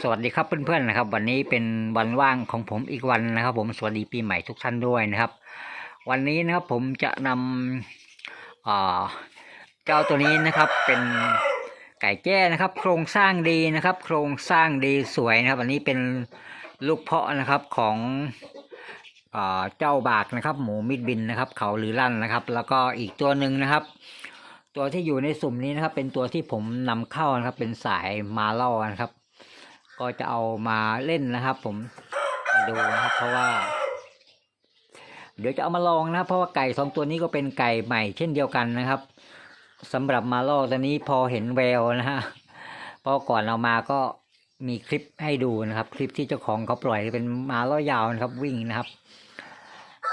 สวัสดีครับเพื่อนๆนะครับ วันนี้เป็นวันว่างของผมอีกวันนะครับ ผมสวัสดีปีใหม่ทุกท่านด้วยนะครับ วันนี้นะครับผมจะนำเจ้าตัวนี้นะครับเป็นไก่แจ้นะครับ โครงสร้างดีนะครับ โครงสร้างดีสวยนะครับ อันนี้เป็นลูกเพาะนะครับของเจ้าบากนะครับ หมูมิดบินนะครับ เขาหรือลั่นนะครับ แล้วก็อีกตัวหนึ่งนะครับ ตัวที่อยู่ในสุ่มนี้นะครับ เป็นตัวที่ผมนำเข้านะครับ เป็นสายมาล่อนะครับ ก็จะเอามาเล่นนะครับ ผมมาดูนะครับ เพราะว่า เดี๋ยวจะเอามาลองนะครับ เพราะว่าไก่สองตัวนี้ก็เป็นไก่ใหม่เช่นเดียวกันนะครับสำหรับมาล่อตัวนี้พอเห็นแววนะฮะเพราะก่อนเรามาก็มีคลิปให้ดูนะครับ คลิปที่เจ้าของเขาปล่อยเป็นมาล่อยาวนะครับ วิ่งนะครับ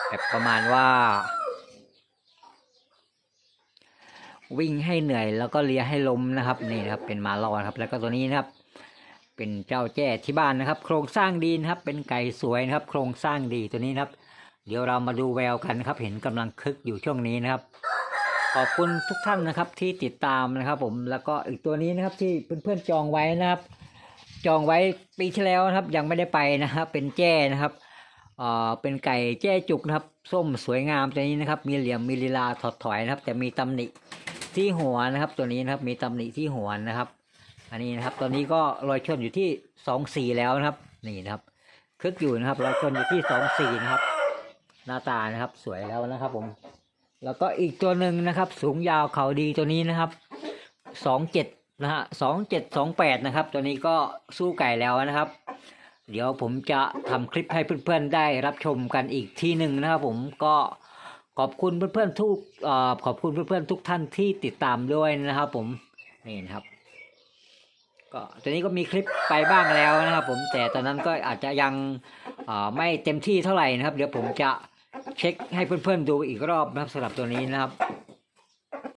แบบประมาณว่า วิ่งให้เหนื่อยแล้วก็เลียให้ล้มนะครับนี่นะครับ เป็นมาลอนะครับ แล้วก็ตัวนี้นะครับ เป็นเจ้าแจ้ที่บ้านนะครับ โครงสร้างดีนะครับ เป็นไก่สวยนะครับ โครงสร้างดีตัวนี้นะครับ เดี๋ยวเรามาดูแววกันนะครับ เห็นกำลังคึกอยู่ช่วงนี้นะครับ ขอบคุณทุกท่านนะครับที่ติดตามนะครับ ผมแล้วก็อีกตัวนี้นะครับที่เพื่อนๆจองไว้นะครับ จองไว้ปีที่แล้วนะครับ ยังไม่ได้ไปนะครับ เป็นแจ้นะครับเอ่อเป็นไก่แจ้จุกนะครับ ส้มสวยงามตัวนี้นะครับ มีเหลี่ยมมีลีลาถอดถอยนะครับ แต่มีตำหนิที่หัวนะครับ ตัวนี้นะครับมีตำหนิที่หัวนะครับ อันนี้นะครับ ตอนนี้ก็รอยชนอยู่ที่สองสี่แล้วนะครับ นี่นะครับคึกอยู่นะครับรอยชนอยู่ที่สองสี่นะครับ หน้าตานะครับ สวยแล้วนะครับผม แล้วก็อีกตัวหนึ่งนะครับ สูงยาวเขาดีตัวนี้นะครับสองเจ็ดนะฮะสองเจ็ดสองแปดนะครับ ตัวนี้ก็สู้ไก่แล้วนะครับ เดี๋ยวผมจะทำคลิปให้เพื่อนๆได้รับชมกันอีกทีหนึ่งนะครับ ผมก็ขอบคุณเพื่อนๆทุกขอบคุณเพื่อนๆทุกท่านที่ติดตามด้วยนะครับ ผมนี่นะครับ ก็ตอนนี้ก็มีคลิปไปบ้างแล้วนะครับ ผมแต่ตอนนั้นก็อาจจะยังไม่เต็มที่เท่าไหร่นะครับ เดี๋ยวผมจะเช็คให้เพื่อนๆดูอีกรอบนะครับสำหรับตัวนี้นะครับ